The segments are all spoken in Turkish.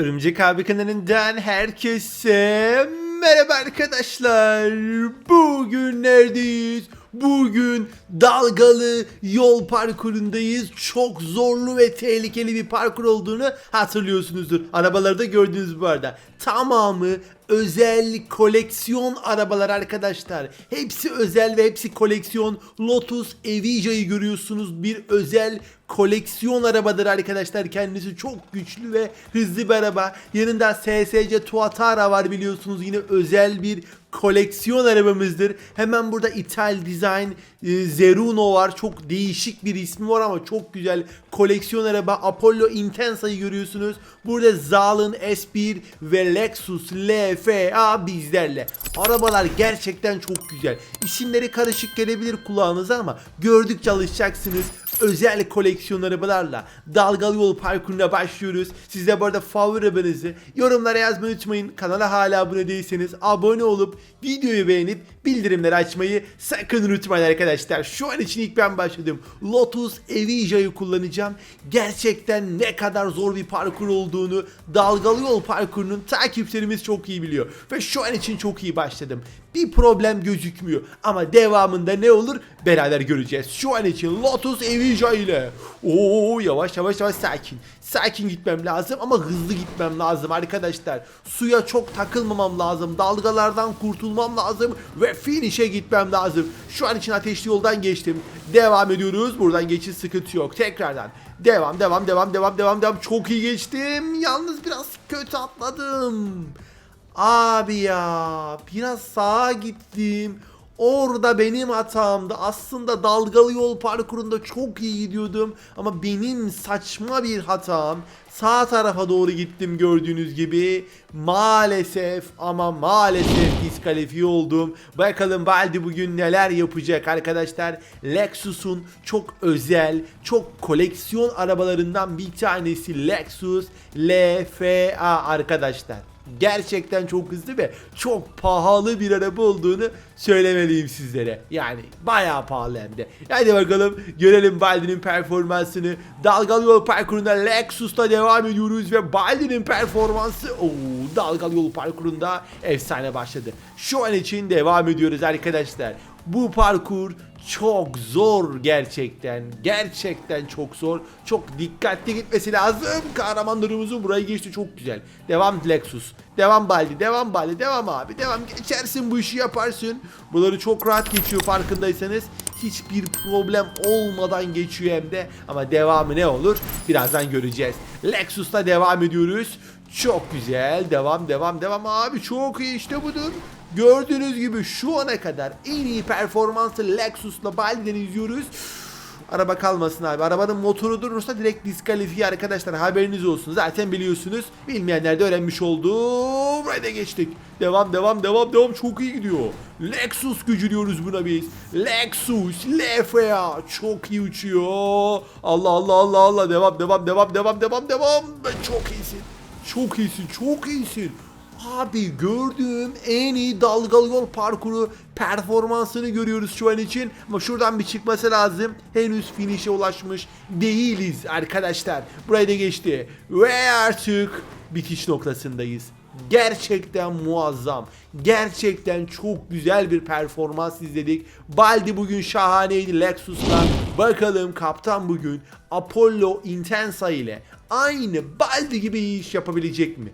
Örümcek abi kanalından herkese merhaba arkadaşlar. Bugün neredeyiz? Bugün dalgalı yol parkurundayız. Çok zorlu ve tehlikeli bir parkur olduğunu hatırlıyorsunuzdur. Arabaları da gördünüz bu arada. Tamamı özel koleksiyon arabalar arkadaşlar. Hepsi özel ve hepsi koleksiyon. Lotus Evija'yı görüyorsunuz. Bir özel koleksiyon arabadır arkadaşlar. Kendisi çok güçlü ve hızlı bir araba. Yanında SSC Tuatara var biliyorsunuz. Yine özel bir koleksiyon arabamızdır. Hemen burada İtal Design e, Zeruno var. Çok değişik bir ismi var ama çok güzel koleksiyon araba. Apollo Intensa'yı görüyorsunuz. Burada Zalın S1 ve Lexus LFA bizlerle. Arabalar gerçekten çok güzel. İsimleri karışık gelebilir kulağınıza ama gördükçe alışacaksınız. Özel koleksiyon arabalarla dalgalı yol parkuruna başlıyoruz. Siz de bu arada favori arabanızı yorumlara yazmayı unutmayın. Kanala hala abone değilseniz abone olup videoyu beğenip bildirimleri açmayı sakın unutmayın arkadaşlar. Şu an için ilk ben başladım. Lotus Evija'yı kullanacağım. Gerçekten ne kadar zor bir parkur olduğunu dalgalı yol parkurunun takipçilerimiz çok iyi biliyor. Ve şu an için çok iyi başladım. Bir problem gözükmüyor ama devamında ne olur beraber göreceğiz. Şu an için Lotus Evija ile. Oo yavaş yavaş yavaş sakin. Sakin gitmem lazım ama hızlı gitmem lazım arkadaşlar. Suya çok takılmamam lazım. Dalgalardan kurtulmam lazım ve finish'e gitmem lazım. Şu an için ateşli yoldan geçtim. Devam ediyoruz. Buradan geçiş sıkıntı yok. Tekrardan. Devam devam devam devam devam devam. Çok iyi geçtim. Yalnız biraz kötü atladım. Abi ya biraz sağa gittim. Orada benim hatamdı. Aslında dalgalı yol parkurunda çok iyi gidiyordum. Ama benim saçma bir hatam. Sağ tarafa doğru gittim gördüğünüz gibi. Maalesef ama maalesef diskalifiye oldum. Bakalım Baldi bugün neler yapacak arkadaşlar. Lexus'un çok özel, çok koleksiyon arabalarından bir tanesi Lexus LFA arkadaşlar gerçekten çok hızlı ve çok pahalı bir araba olduğunu söylemeliyim sizlere. Yani bayağı pahalı hem de. Hadi bakalım görelim Baldi'nin performansını. Dalgalı yol parkurunda Lexus'ta devam ediyoruz ve Baldi'nin performansı oo, dalgalı yol parkurunda efsane başladı. Şu an için devam ediyoruz arkadaşlar. Bu parkur çok zor gerçekten. Gerçekten çok zor. Çok dikkatli gitmesi lazım. Kahramanlarımızın burayı geçti çok güzel. Devam Lexus. Devam Baldi. Devam Baldi. Devam abi. Devam. Geçersin bu işi yaparsın. Buraları çok rahat geçiyor farkındaysanız. Hiçbir problem olmadan geçiyor hem de. Ama devamı ne olur? Birazdan göreceğiz. Lexus'ta devam ediyoruz. Çok güzel. Devam devam devam abi. Çok iyi işte budur. Gördüğünüz gibi şu ana kadar en iyi performanslı Lexus'la Baldi'den izliyoruz. Araba kalmasın abi. Arabanın motoru durursa direkt diskalifiye arkadaşlar. Haberiniz olsun. Zaten biliyorsunuz. Bilmeyenler de öğrenmiş oldu. Buraya da geçtik. Devam devam devam devam. Çok iyi gidiyor. Lexus gücü diyoruz buna biz. Lexus LFA çok iyi uçuyor. Allah Allah Allah Allah. Devam devam devam devam devam devam. Çok iyisin. Çok iyisin. Çok iyisin. Abi gördüğüm en iyi dalgalı yol parkuru performansını görüyoruz şu an için. Ama şuradan bir çıkması lazım. Henüz finish'e ulaşmış değiliz arkadaşlar. Burayı da geçti. Ve artık bitiş noktasındayız. Gerçekten muazzam. Gerçekten çok güzel bir performans izledik. Baldi bugün şahaneydi Lexus'la. Bakalım kaptan bugün Apollo Intensa ile aynı Baldi gibi iyi iş yapabilecek mi?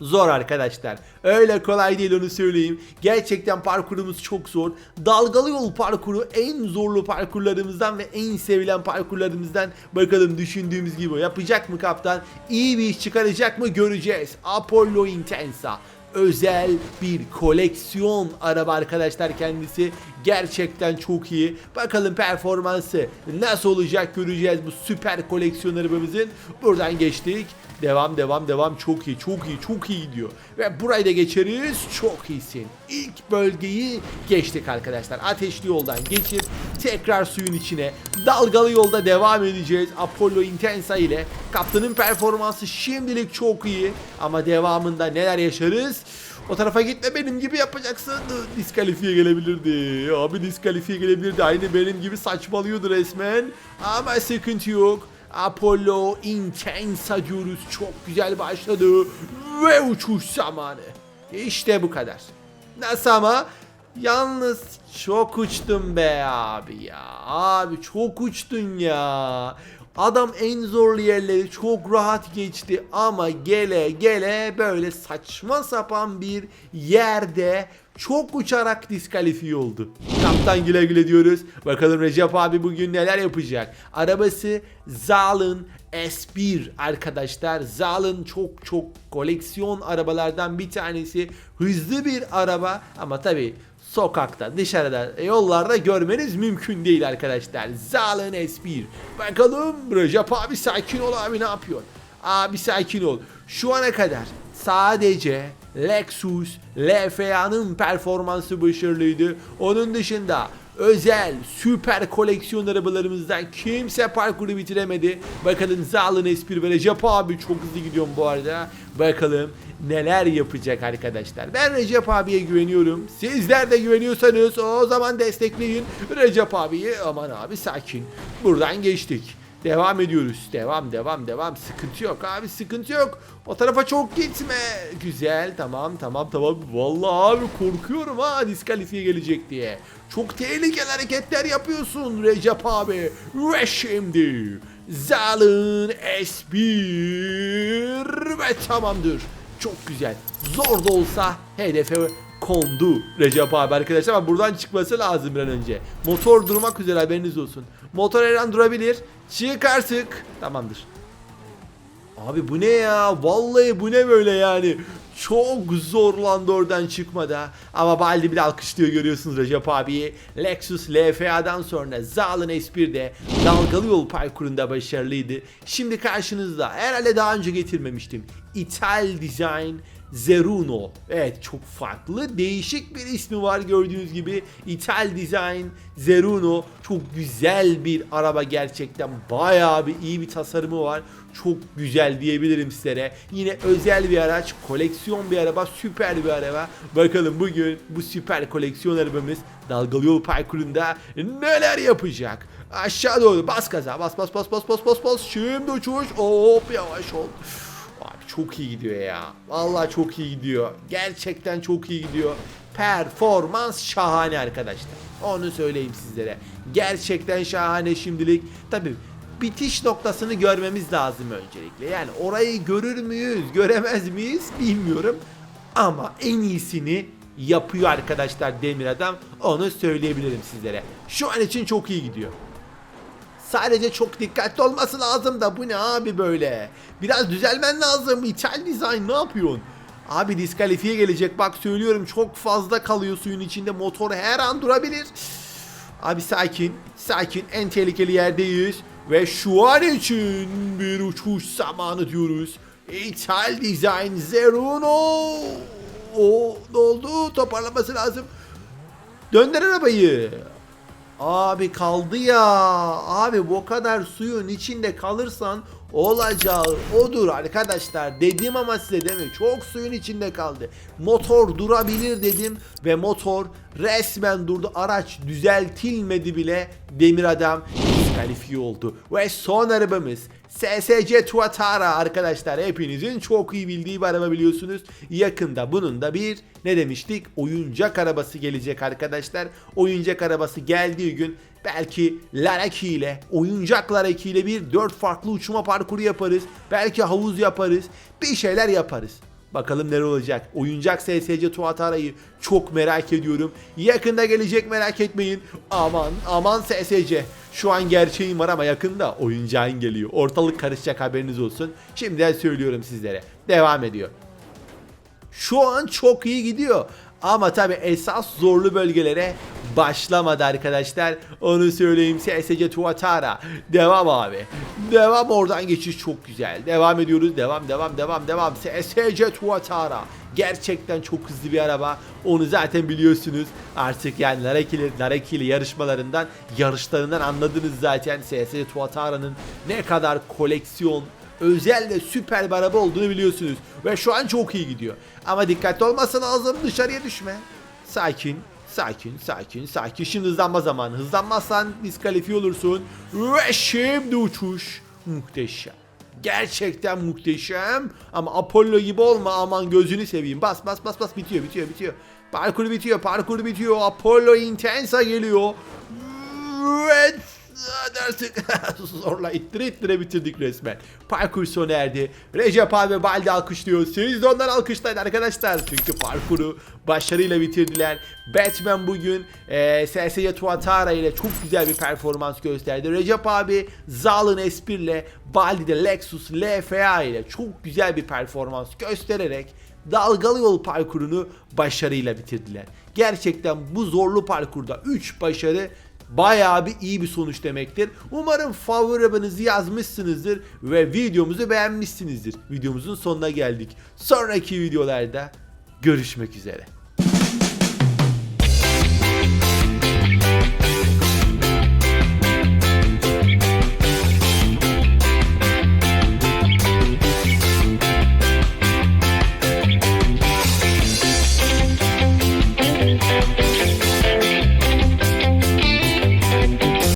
Zor arkadaşlar. Öyle kolay değil onu söyleyeyim. Gerçekten parkurumuz çok zor. Dalgalı yol parkuru en zorlu parkurlarımızdan ve en sevilen parkurlarımızdan. Bakalım düşündüğümüz gibi yapacak mı kaptan? İyi bir iş çıkaracak mı göreceğiz. Apollo Intensa özel bir koleksiyon araba arkadaşlar kendisi. Gerçekten çok iyi. Bakalım performansı nasıl olacak göreceğiz bu süper koleksiyon arabamızın. Buradan geçtik. Devam devam devam çok iyi çok iyi çok iyi gidiyor. Ve burayı da geçeriz çok iyisin. İlk bölgeyi geçtik arkadaşlar. Ateşli yoldan geçip tekrar suyun içine dalgalı yolda devam edeceğiz. Apollo Intensa ile kaptanın performansı şimdilik çok iyi. Ama devamında neler yaşarız? O tarafa gitme benim gibi yapacaksın. Diskalifiye gelebilirdi. Abi diskalifiye gelebilirdi. Aynı benim gibi saçmalıyordu resmen. Ama sıkıntı yok. Apollo Intensa diyoruz. Çok güzel başladı. Ve uçuş zamanı. İşte bu kadar. Nasıl ama? Yalnız çok uçtun be abi ya. Abi çok uçtun ya. Adam en zorlu yerleri çok rahat geçti ama gele gele böyle saçma sapan bir yerde çok uçarak diskalifiye oldu. Kaptan güle güle diyoruz. Bakalım Recep abi bugün neler yapacak. Arabası Zal'ın S1 arkadaşlar. Zal'ın çok çok koleksiyon arabalardan bir tanesi. Hızlı bir araba ama tabi sokakta, dışarıda, yollarda görmeniz mümkün değil arkadaşlar. Zal'ın S1. Bakalım Recep abi sakin ol abi ne yapıyor? Abi sakin ol. Şu ana kadar sadece Lexus LFA'nın performansı başarılıydı. Onun dışında özel süper koleksiyon arabalarımızdan kimse parkuru bitiremedi. Bakalım Zalın S1 ve Recep abi çok hızlı gidiyorum bu arada. Bakalım neler yapacak arkadaşlar. Ben Recep abiye güveniyorum. Sizler de güveniyorsanız o zaman destekleyin. Recep abiyi aman abi sakin. Buradan geçtik. Devam ediyoruz. Devam devam devam. Sıkıntı yok abi sıkıntı yok. O tarafa çok gitme. Güzel tamam tamam tamam. Vallahi abi korkuyorum ha diskalifiye gelecek diye. Çok tehlikeli hareketler yapıyorsun Recep abi. Ve şimdi Zalın S1 ve tamamdır. Çok güzel. Zor da olsa hedefe kondu Recep abi arkadaşlar ama buradan çıkması lazım bir an önce. Motor durmak üzere haberiniz olsun. Motor her durabilir. Çık artık. Tamamdır. Abi bu ne ya? Vallahi bu ne böyle yani? Çok zorlandı oradan çıkmada. Ama Baldi bile alkışlıyor görüyorsunuz Recep abiyi. Lexus LFA'dan sonra Zalın S1'de dalgalı yol parkurunda başarılıydı. Şimdi karşınızda herhalde daha önce getirmemiştim. İtal Design Zeruno. Evet çok farklı değişik bir ismi var gördüğünüz gibi. İtal Design Zeruno. Çok güzel bir araba gerçekten. Bayağı bir iyi bir tasarımı var. Çok güzel diyebilirim sizlere. Yine özel bir araç, koleksiyon bir araba, süper bir araba. Bakalım bugün bu süper koleksiyon arabamız dalgalı yol parkurunda neler yapacak? Aşağı doğru bas gaza bas bas bas bas bas bas bas şimdi uçuş hop yavaş ol çok iyi gidiyor ya. Vallahi çok iyi gidiyor. Gerçekten çok iyi gidiyor. Performans şahane arkadaşlar. Onu söyleyeyim sizlere. Gerçekten şahane şimdilik. Tabii bitiş noktasını görmemiz lazım öncelikle. Yani orayı görür müyüz, göremez miyiz bilmiyorum. Ama en iyisini yapıyor arkadaşlar Demir Adam. Onu söyleyebilirim sizlere. Şu an için çok iyi gidiyor. Sadece çok dikkatli olması lazım da bu ne abi böyle? Biraz düzelmen lazım. İthal dizayn ne yapıyorsun? Abi diskalifiye gelecek bak söylüyorum çok fazla kalıyor suyun içinde motor her an durabilir. Abi sakin sakin en tehlikeli yerdeyiz ve şu an için bir uçuş zamanı diyoruz. İthal dizayn Zeruno. O ne oldu toparlaması lazım. Döndür arabayı. Abi kaldı ya. Abi bu kadar suyun içinde kalırsan olacağı odur arkadaşlar. Dedim ama size değil mi? Çok suyun içinde kaldı. Motor durabilir dedim ve motor resmen durdu. Araç düzeltilmedi bile. Demir adam diskalifiye oldu. Ve son arabamız SSC Tuatara arkadaşlar hepinizin çok iyi bildiği bir araba biliyorsunuz. Yakında bunun da bir ne demiştik oyuncak arabası gelecek arkadaşlar. Oyuncak arabası geldiği gün belki Laraki ile oyuncak Laraki bir dört farklı uçma parkuru yaparız. Belki havuz yaparız. Bir şeyler yaparız. Bakalım neler olacak. Oyuncak SSC Tuatara'yı çok merak ediyorum. Yakında gelecek merak etmeyin. Aman aman SSC. Şu an gerçeğim var ama yakında oyuncağın geliyor. Ortalık karışacak haberiniz olsun. Şimdiden söylüyorum sizlere. Devam ediyor. Şu an çok iyi gidiyor. Ama tabi esas zorlu bölgelere başlamadı arkadaşlar. Onu söyleyeyim SSC Tuatara. Devam abi. Devam oradan geçiş çok güzel. Devam ediyoruz. Devam devam devam devam. SSC Tuatara. Gerçekten çok hızlı bir araba. Onu zaten biliyorsunuz. Artık yani Narekili, Narekili yarışmalarından, yarışlarından anladınız zaten. SSC Tuatara'nın ne kadar koleksiyon özel ve süper bir araba olduğunu biliyorsunuz. Ve şu an çok iyi gidiyor. Ama dikkatli olması lazım dışarıya düşme. Sakin, sakin, sakin, sakin. Şimdi hızlanma zamanı. Hızlanmazsan diskalifiye olursun. Ve şimdi uçuş. muhteşem. Gerçekten muhteşem. Ama Apollo gibi olma aman gözünü seveyim. Bas bas bas bas bitiyor bitiyor bitiyor. Parkur bitiyor parkur bitiyor. Apollo Intensa geliyor. Evet. Artık zorla ittire ittire bitirdik resmen. Parkur sona erdi. Recep abi Baldi alkışlıyor. Siz de onları alkışlayın arkadaşlar. Çünkü parkuru başarıyla bitirdiler. Batman bugün e, SSC Tuatara ile çok güzel bir performans gösterdi. Recep abi Zalın Espir'le Baldi Lexus LFA ile çok güzel bir performans göstererek dalgalı yol parkurunu başarıyla bitirdiler. Gerçekten bu zorlu parkurda 3 başarı bayağı bir iyi bir sonuç demektir. Umarım favorilerinizi yazmışsınızdır ve videomuzu beğenmişsinizdir. Videomuzun sonuna geldik. Sonraki videolarda görüşmek üzere.